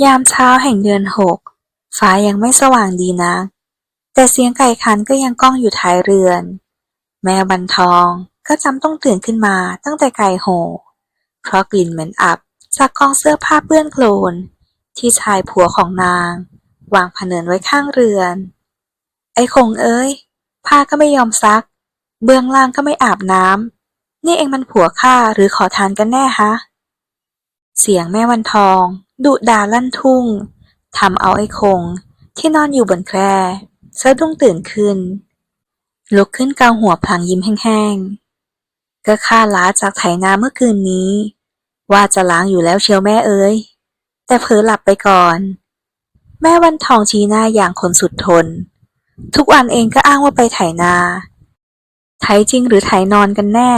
ยามเช้าแห่งเดือนหก ฟ้ายังไม่สว่างดีนัก แต่เสียงไก่ขันก็ยังก้องอยู่ท้ายเรือน แม่วันทองก็จำต้องตื่นขึ้นมาตั้งแต่ไก่โหเพราะกลิ่นเหม็นอับจากกองเสื้อผ้าเปื้อนโคลน ที่ชายผัวของนาง วางผเนินไว้ข้างเรือน ไอ้คงเอ้ย ผ้าก็ไม่ยอมซัก เบื้องล่างก็ไม่อาบน้ำนี่เองมันผัวข้าหรือขอทานกันแน่ฮะเสียงแม่วันทอง ดุดาลั่นทุ่งทำเอาไอ้คง ที่นอนอยู่บนแคร่สะดุ้งตื่นขึ้น ลุกขึ้นเกาหัวพลางยิ้มแห้งๆ ก็ข้าล้าจากไถนาเมื่อคืนนี้ ว่าจะล้างอยู่แล้วเชียวแม่เอ้ย แต่เผลอหลับไปก่อน แม่วันทองชี้หน้าอย่างคนสุดทน ทุกวันเองก็อ้างว่าไปไถนาไถจริงหรือไถนอนกันแน่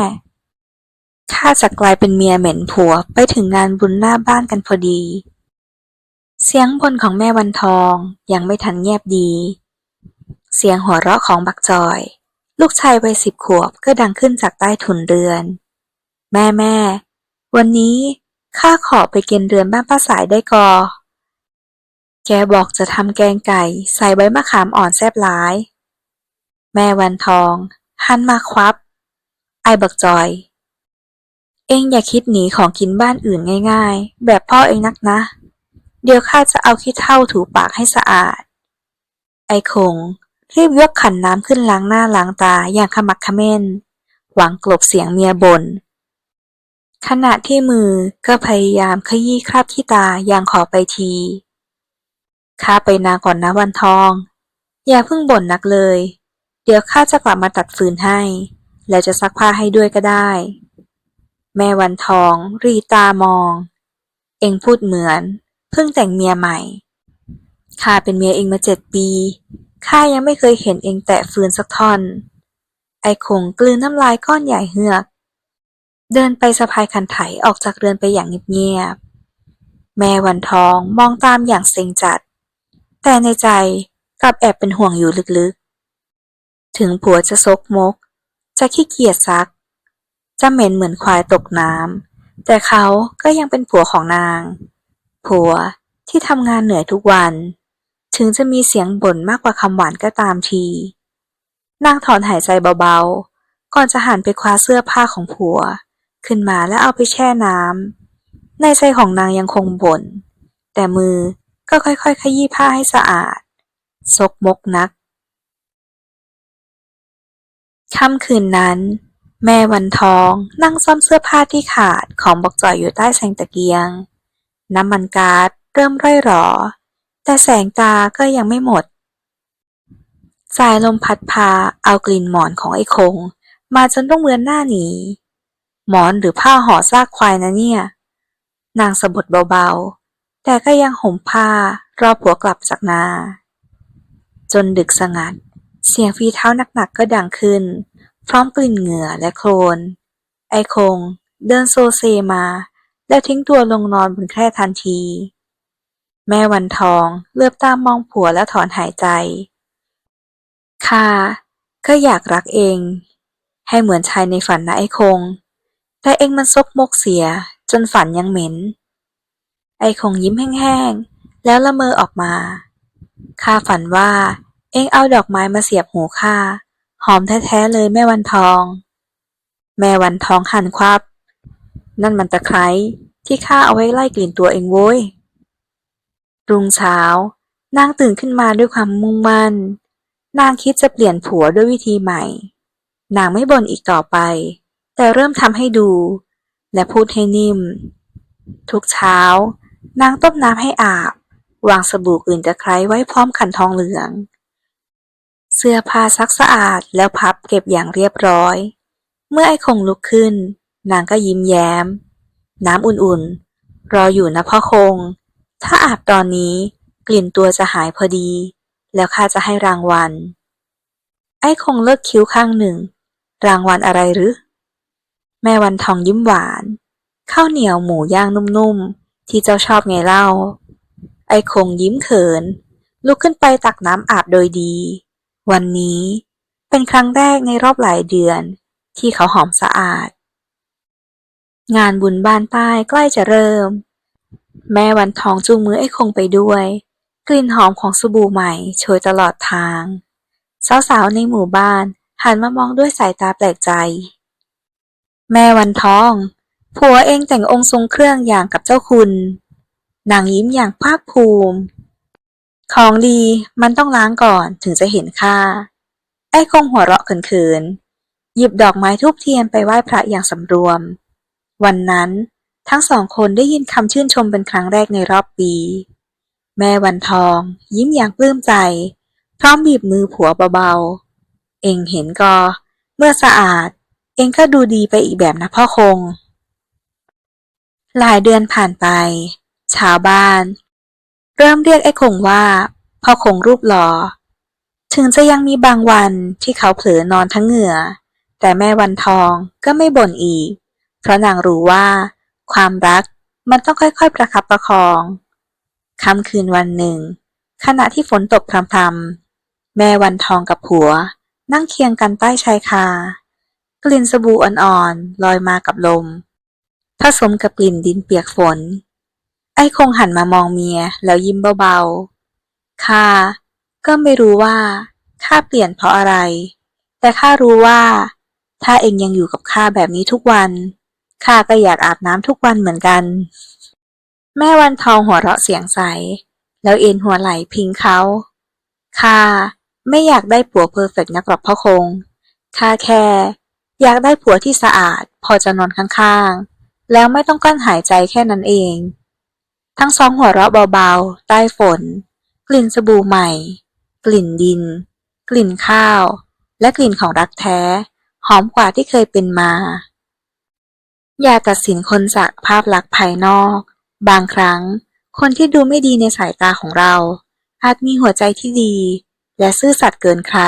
ข้าจะกลายเป็นเมียเหม็นผัวไปถึงงานบุญหน้าบ้านกันพอดี เสียงบนของแม่วันทองยังไม่ทันเงียบดี เสียงหัวเราะของบักจอย ลูกชายวัยสิบขวบก็ดังขึ้นจากใต้ถุนเรือน แม่แม่ วันนี้ข้าขอไปกินเรือนบ้านป้าสายได้กอ แกบอกจะทำแกงไก่ใส่ใบมะขามอ่อนแซ่บหลาย แม่วันทองหันมาควับ ไอ้บักจอย เองอย่าคิดหนีของกินบ้านอื่นง่าย ๆ แบบพ่อเองนักนะ เดี๋ยวข้าจะเอาขี้เถ้าถูปากให้สะอาด ไอ้คง รีบยกขันน้ำขึ้นล้างหน้าล้างตาอย่างขมักเขม้น หวังกลบเสียงเมียบน่นขณะที่มือก็พยายามขยี้คราบขี้ตาอย่างขอไปที ข้าไปนาก่อนนะวันทอง อย่าเพิ่งบ่นนักเลย เดี๋ยวข้าจะกลับมาตัดฟืนให้ แล้วจะซักผ้าให้ด้วยก็ได้ แม่วันทอง รีตามอง เอ็งพูดเหมือน เพิ่งแต่งเมียใหม่ ข้าเป็นเมียเองมาเจ็ดปี ข้ายังไม่เคยเห็นเองแตะฟืนสักท่อน ไอ้คงกลืนน้ำลายก้อนใหญ่เฮือก เดินไปสะพายคันไถออกจากเรือนไปอย่างเงียบๆ แม่วันทองมองตามอย่างเซ็งจัด แต่ในใจกลับแอบเป็นห่วงอยู่ลึกๆ ถึงผัวจะซกมก จะขี้เกียจซัก จะเหม็นเหมือนควายตกน้ำแต่เขาก็ยังเป็นผัวของนาง ผัวที่ทำงานเหนื่อยทุกวัน ถึงจะมีเสียงบ่นมากกว่าคำหวานก็ตามที นางถอนหายใจเบาๆ ก่อนจะหันไปคว้าเสื้อผ้าของผัว ขึ้นมาแล้วเอาไปแช่น้ำ ในใจของนางยังคงบ่น แต่มือก็ค่อยๆ ขยี้ผ้าให้สะอาด ซกมกนัก ค่ำคืนนั้น แม่วันทองนั่งซ่อมเสื้อผ้าที่ขาดของบอกจ่อยอยู่ใต้แสงตะเกียง น้ำมันก๊าซเริ่มร่อยหรอ แต่แสงตาก็ยังไม่หมด สายลมพัดพาเอากลิ่นหมอนของไอ้คง มาจนต้องเบือนหน้าหนี หมอนหรือผ้าห่อซากควายนะเนี่ย นางสะบดเบาๆ แต่ก็ยังห่มผ้ารอผัวกลับจากนา จนดึกสงัด เสียงฝีเท้าหนักๆก็ดังขึ้น พร้อมกลิ่นเหงื่อและโคลน ไอ้คง เดินโซเซมา แล้วทิ้งตัวลงนอนบนแคร่ทันที แม่วันทองเลือบตามมองผัวแล้วถอนหายใจข้าก็อยากรักเอง ให้เหมือนชายในฝันนะไอ้คง แต่เองมันซกมกเสีย จนฝันยังเหม็น ไอ้คงยิ้มแห้งๆ แล้วละเมอออกมา ข้าฝันว่า เองเอาดอกไม้มาเสียบหูข้าหอมแท้ๆเลยแม่วันทอง แม่วันทองหันควับ นั่นมันตะไคร้ที่ข้าเอาไว้ไล่กลิ่นตัวเองโว้ย รุ่งเช้า นางตื่นขึ้นมาด้วยความมุ่งมั่น นางคิดจะเปลี่ยนผัวด้วยวิธีใหม่ นางไม่บ่นอีกต่อไป แต่เริ่มทำให้ดู และพูดให้นิ่ม ทุกเช้า นางต้มน้ำให้อาบ วางสบู่กลิ่นตะไคร้ไว้พร้อมขันทองเหลือง เสื้อผ้าซักสะอาดแล้วพับเก็บอย่างเรียบร้อย เมื่อไอ้คงลุกขึ้น นางก็ยิ้มแย้ม น้ำอุ่นๆ รออยู่นะพ่อคง ถ้าอาบตอนนี้กลิ่นตัวจะหายพอดี แล้วข้าจะให้รางวัล ไอ้คงเลิกคิ้วข้างหนึ่ง รางวัลอะไรหรือ แม่วันทองยิ้มหวาน ข้าวเหนียวหมูย่างนุ่มๆ ที่เจ้าชอบไงเล่า ไอ้คงยิ้มเขิน ลุกขึ้นไปตักน้ำอาบโดยดี วันนี้เป็นครั้งแรกในรอบหลายเดือน ที่เขาหอมสะอาด งานบุญบ้านใต้ใกล้จะเริ่ม แม่วันทองจูงมือไอ้คงไปด้วย กลิ่นหอมของสบู่ใหม่โชยตลอดทาง สาวๆในหมู่บ้านหันมามองด้วยสายตาแปลกใจ แม่วันทอง ผัวเองแต่งองค์ทรงเครื่องอย่างกับเจ้าคุณ นางยิ้มอย่างภาคภูมิ ของดีมันต้องล้างก่อนถึงจะเห็นค่า ไอ้คงหัวเราะเขินๆ หยิบดอกไม้ทูบเทียนไปไหว้พระอย่างสำรวม วันนั้นทั้งสองคนได้ยินคำชื่นชมเป็นครั้งแรกในรอบปี แม่วันทอง ยิ้มอย่างปลื้มใจ พร้อมบีบมือผัวเบาๆ เองเห็นก็เมื่อสะอาด เองก็ดูดีไปอีกแบบนะพ่อคง หลายเดือนผ่านไป ชาวบ้าน เริ่มเรียกไอ้คงว่า พ่อคงรูปหล่อถึงจะยังมีบางวันที่เขาเผลอนอนทั้งเหงื่อ แต่แม่วันทองก็ไม่บ่นอีก เพราะนางรู้ว่า ความรักมันต้องค่อยๆประคับประคองค่ำคืนวันหนึ่ง ขณะที่ฝนตกพรำๆแม่วันทองกับผัว นั่งเคียงกันใต้ชายคา กลิ่นสบู่อ่อนๆลอยมากับลม ผสมกับกลิ่นดินเปียกฝน ไอ้คงหันมามองเมียแล้วยิ้มเบาๆข้าก็ไม่รู้ว่าข้าเปลี่ยนเพราะอะไร แต่ข้ารู้ว่า ถ้าเองยังอยู่กับข้าแบบนี้ทุกวัน ข้าก็อยากอาบน้ำทุกวันเหมือนกัน แม่วันทองหัวเราะเสียงใส แล้วเอ็นหัวไหลพิงเขาข้าไม่อยากได้ผัวเพอร์เฟกต์นักหรอกพ่อคงข้าแค่ อยากได้ผัวที่สะอาด พอจะนอนข้างๆ แล้วไม่ต้องกั้นหายใจแค่นั้นเอง ทั้งสองหัวเราะเบาๆ ใต้ฝน กลิ่นสบู่ใหม่ กลิ่นดิน กลิ่นข้าว และกลิ่นของรักแท้ หอมกว่าที่เคยเป็นมา อย่าตัดสินคนจากภาพลักษณ์ภายนอก บางครั้ง คนที่ดูไม่ดีในสายตาของเรา อาจมีหัวใจที่ดี และซื่อสัตย์เกินใคร